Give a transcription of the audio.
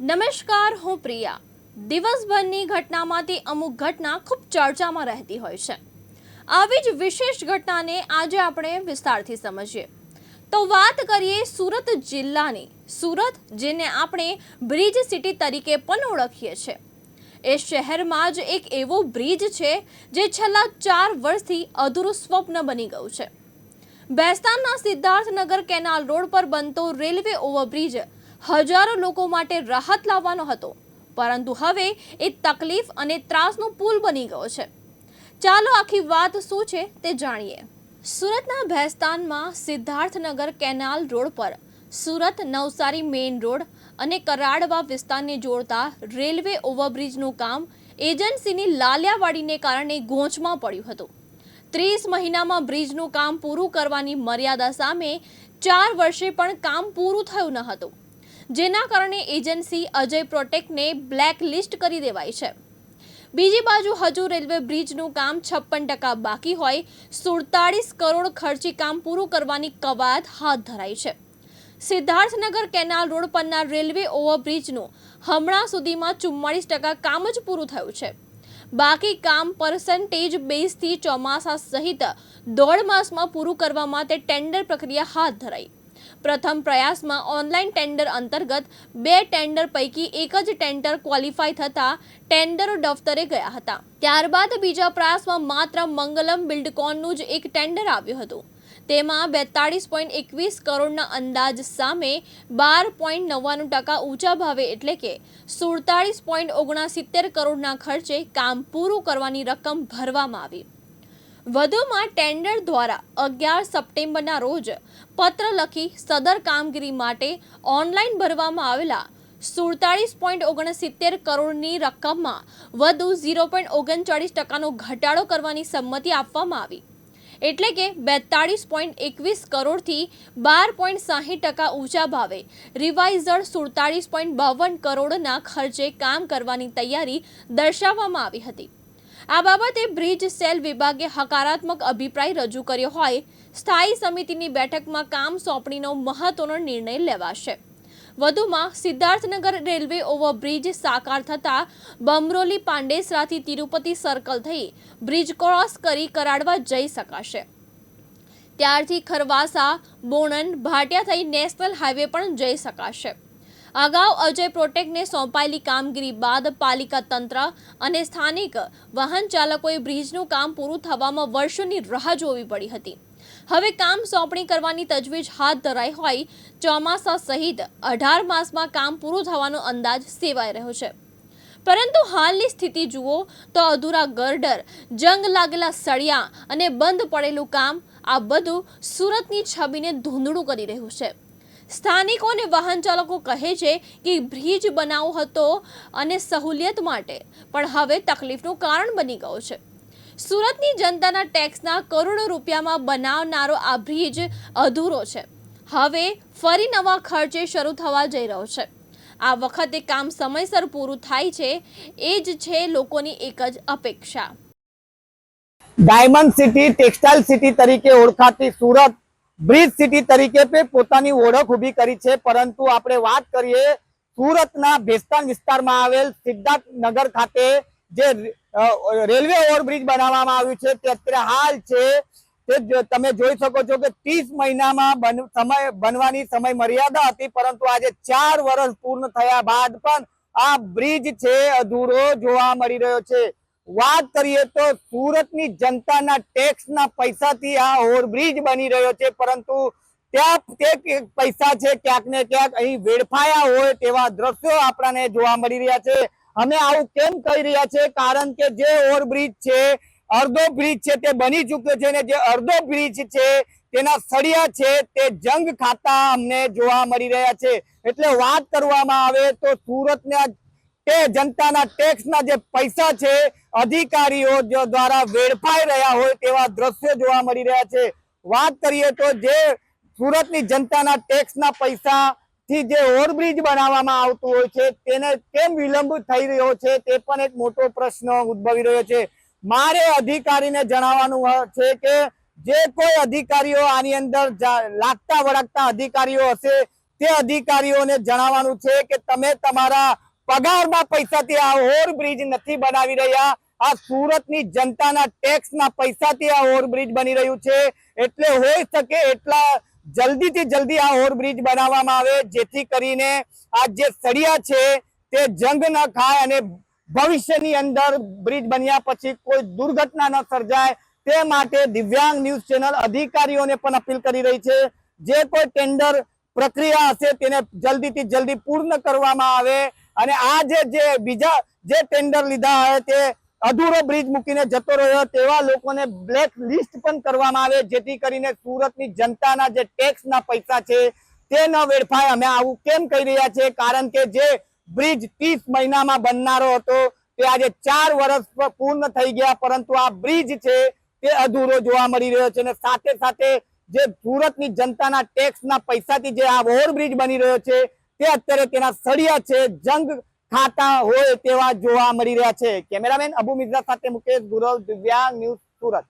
નમસ્કાર, હું પ્રિયા. દિવસભરની ઘટનામાંથી અમુક ઘટના ખૂબ ચર્ચામાં રહેતી હોય છે. આવી જ વિશેષ ઘટનાને આજે આપણે વિસ્તારથી સમજીએ. તો વાત કરીએ સુરત જિલ્લાની. સુરત, જેને આપણે બ્રિજ સિટી તરીકે પણ ઓળખીએ છીએ એ શહેરમાં જ એક એવો બ્રિજ છે, જે છેલ્લા ચાર વર્ષથી અધૂરું સ્વપ્ન બની ગયું છે. બેસ્તાનના સિદ્ધાર્થનગર કેનાલ રોડ પર બનતો રેલવે ઓવરબ્રિજ હજારો લોકો માટે રાહત લાવવાનો હતો. પરંતુ હવે એ તકલીફ અને ત્રાસનો પુલ બની ગયો છે. ચાલો આખી વાત શું છે તે જાણીએ. સુરતના ભેસ્તાનમાં સિદ્ધાર્થનગર કેનાલ રોડ પર સુરત નવસારી મેઇન રોડ અને કરાડવા વિસ્તારને જોડતા રેલવે ઓવરબ્રિજનું કામ એજન્સીની લાલિયાવાડીને કારણે ગોંચમાં પડ્યું હતું. ત્રીસ મહિનામાં બ્રિજનું કામ પૂરું કરવાની મર્યાદા સામે ચાર વર્ષે પણ કામ પૂરું થયું ન હતું. જેના કારણે એજન્સી અજય પ્રોટેક્ટને બ્લેક લિસ્ટ કરી દેવાઈ છે. બીજી બાજુ હજુ રેલવે બ્રિજનું કામ છપ્પન ટકા બાકી હોય, સુડતાળીસ કરોડ ખર્ચી કામ પૂરું કરવાની કવાયત હાથ ધરાઈ છે. સિદ્ધાર્થનગર કેનાલ રોડ પરના રેલવે ઓવરબ્રિજનું હમણાં સુધીમાં ચુમ્માળીસ ટકા કામ જ પૂરું થયું છે. બાકી કામ પર્સન્ટેજ બેઝથી ચોમાસા સહિત દોઢ માસમાં પૂરું કરવા માટે ટેન્ડર પ્રક્રિયા હાથ ધરાઈ. પ્રથમ પ્રયાસમાં ઓનલાઈન ટેન્ડર અંતર્ગત બે ટેન્ડર પૈકી એક જ ટેન્ડર ક્વોલિફાય થતા ટેન્ડરો દફતરે ગયા હતા. ત્યારબાદ બીજા પ્રયાસમાં માત્ર મંગલમ બિલ્ડકોનનું જ એક ટેન્ડર આવ્યું હતું. તેમાં બેતાળીસ પોઈન્ટ એકવીસ કરોડના અંદાજ સામે બાર પોઈન્ટ નવ્વાણું ટકા ઊંચા ભાવે એટલે કે સુડતાળીસ પોઈન્ટ ઓગણસિત્તેર કરોડના ખર્ચે કામ પૂરું કરવાની રકમ ભરવામાં આવી. વધુમાં ટેન્ડર દ્વારા અગિયાર સપ્ટેમ્બરના રોજ પત્ર લખી સદર કામગીરી માટે ઓનલાઈન ભરવામાં આવેલા સુડતાળીસ પોઈન્ટ ઓગણસિત્તેર કરોડની રકમમાં વધુ ઝીરો પોઈન્ટ ઓગણચાળીસ ટકાનો ઘટાડો કરવાની સંમતિ આપવામાં આવી. એટલે કે બેતાળીસ પોઈન્ટ એકવીસ કરોડથી બાર પોઈન્ટ સાહીઠ ટકા ઊંચા ભાવે રિવાઇઝડ સુડતાળીસ પોઈન્ટ બાવન કરોડના ખર્ચે કામ કરવાની તૈયારી દર્શાવવામાં આવી હતી. આ બાબતે બ્રિજ સેલ વિભાગે હકારાત્મક અભિપ્રાય રજૂ કર્યો હોય, સ્થાયી સમિતિની બેઠકમાં કામ સોંપણીનો મહત્વનો નિર્ણય લેવાશે. વધુમાં સિદ્ધાર્થનગર રેલવે ઓવરબ્રિજ સાકાર થતાં બમરોલી પાંડેસરાથી તિરુપતિ સર્કલ થઈ બ્રિજ ક્રોસ કરી કરાડવા જઈ શકાશે. ત્યારથી ખરવાસા, બોણન, ભાટિયા થઈ નેશનલ હાઈવે પણ જઈ શકાશે. અગાઉ અજય પ્રોટેક્ટને સોંપાયેલી કામગીરી બાદ પાલિકા તંત્ર અને સ્થાનિક વાહન ચાલકોએ બ્રિજનું કામ પૂરું થવામાં વર્ષોની રાહ જોવી પડી હતી. હવે કામ સોંપણી કરવાની તજવીજ હાથ ધરાઈ હોય, ચોમાસા સહિત અઢાર માસમાં કામ પૂરું થવાનો અંદાજ સેવાઈ રહ્યો છે. પરંતુ હાલની સ્થિતિ જુઓ તો અધૂરા ગરડર, જંગ લાગેલા સળિયા અને બંધ પડેલું કામ આ બધું સુરતની છબીને ધૂંધળું કરી રહ્યું છે. સ્થાનિકો અને વાહન ચાલકો કહે છે કે બ્રિજ બનાવ હતો અને સહુલિયત માટે, પણ હવે તકલીફનું કારણ બની ગયો છે. સુરતની જનતાના ટેક્સના કરોડો રૂપિયામાં બનાવનારો આ બ્રિજ અધૂરો છે. હવે ફરી નવા ખર્ચે શરૂ થવા જઈ રહ્યો છે. આ વખતે કામ સમયસર પૂરું થાય છે, એ જ છે લોકોની એક જ અપેક્ષા. ડાયમંડ સિટી, ટેક્સટાઇલ સિટી તરીકે ઓળખાતી સુરત બ્રિજ સિટી તરીકે પોતાની ઓળખ ઊભી કરી છે. પરંતુ આપણે વાત કરીએ સુરતના ભેસ્તાન વિસ્તારમાં આવેલ સિદ્ધાર્થ નગર ખાતે જે રેલવે ઓવરબ્રિજ બનાવવામાં આવ્યું છે. તે અત્યારે હાલ છે. તે તમે જોઈ શકો છો કે ત્રીસ મહિનામાં બન, સમય, બનવાની સમય મર્યાદા હતી. પરંતુ આજે ચાર વર્ષ પૂર્ણ થયા બાદ પણ આ બ્રિજ છે અધૂરો જોવા મળી રહ્યો છે. વાત કરીએ તો સુરતની જનતાના ટેક્સના પૈસાથી આ ઓવરબ્રિજ બની રહ્યો છે, પરંતુ ત્યાં તે પૈસા છે, ક્યાંક ને ક્યાંક અહીં વેડફાયા હોય તેવા દ્રશ્યો આપણને જોવા મળી રહ્યા છે. અમે આવું કેમ કહી રહ્યા છે? કારણ કે જે ઓવરબ્રિજ છે, અડધો બ્રિજ છે તે બની ચૂક્યો છે ને જે અડધો બ્રિજ છે તેના સળિયા છે તે જંગ ખાતા અમને જોવા મળી રહ્યા છે. એટલે વાત કરવામાં આવે તો સુરતના તે જનતાના ટેક્સના જે પૈસા છે, અધિકારીઓ દ્વારા વેડફાઈ રહ્યા હોય તેવા દ્રશ્યો જોવા મળી રહ્યા છે. વાત કરીએ તો જે સુરતની જનતાના ટેક્સના પૈસા થી જે ઓવરબ્રિજ બનાવવામાં આવતું હોય છે, તેને કેમ વિલંબ થઈ રહ્યો છે, તે પણ એક મોટો પ્રશ્ન ઉદ્ભવી રહ્યો છે. મારે અધિકારીને જણાવવાનું છે કે જે કોઈ અધિકારીઓ આની અંદર લાગતા વળગતા અધિકારીઓ હશે, તે અધિકારીઓને જણાવવાનું છે કે તમે તમારા પગારના પૈસાથી આ ઓવરબ્રિજ નથી બનાવી રહ્યા. આ સુરતની જનતાના ટેક્સના પૈસાથી આ ઓવરબ્રિજ બની રહ્યું છે. એટલે હોઈ શકે એટલા જલ્દીથી જલ્દી આ ઓવરબ્રિજ બનાવવામાં આવે, જેથી કરીને આ જે સળિયા છે તે જંગ ન ખાય અને ભવિષ્યની અંદર બ્રિજ બન્યા પછી કોઈ દુર્ઘટના ન સર્જાય. તે માટે દિવ્યાંગ ન્યૂઝ ચેનલ અધિકારીઓને પણ અપીલ કરી રહી છે. જે કોઈ ટેન્ડર પ્રક્રિયા હશે તેને જલ્દીથી જલ્દી પૂર્ણ કરવામાં આવે. અને આ જે જે બીજા જે ટેન્ડર લીધા હોય તે અધૂરો બ્રિજ મૂકીને જતો રહ્યો. તેવા લોકોને બ્લેક લિસ્ટ પણ કરવામાં આવે, જેથી કરીને સુરતની જનતાના જે ટેક્સના પૈસા છે તે ન વેડફાય. અમે આવું કેમ કહી રહ્યા છે કારણ કે જે બ્રિજ ત્રીસ મહિનામાં બનનારો હતો, તે આજે ચાર વર્ષ પૂર્ણ થઈ ગયા, પરંતુ આ બ્રિજ છે તે અધૂરો જોવા મળી રહ્યો છે. અને સાથે સાથે જે સુરતની જનતાના ટેક્સના પૈસાથી જે આ ઓવરબ્રિજ બની રહ્યો છે તે અત્યારે તેના સળિયા છે, જંગ ખાતા હોય તેવા જોવા મળી રહ્યા છે. કેમેરામેન અબુ મિર્ઝા સાથે મુકેશ ગુરવ દિવ્યાંગ ન્યૂઝ સુરત.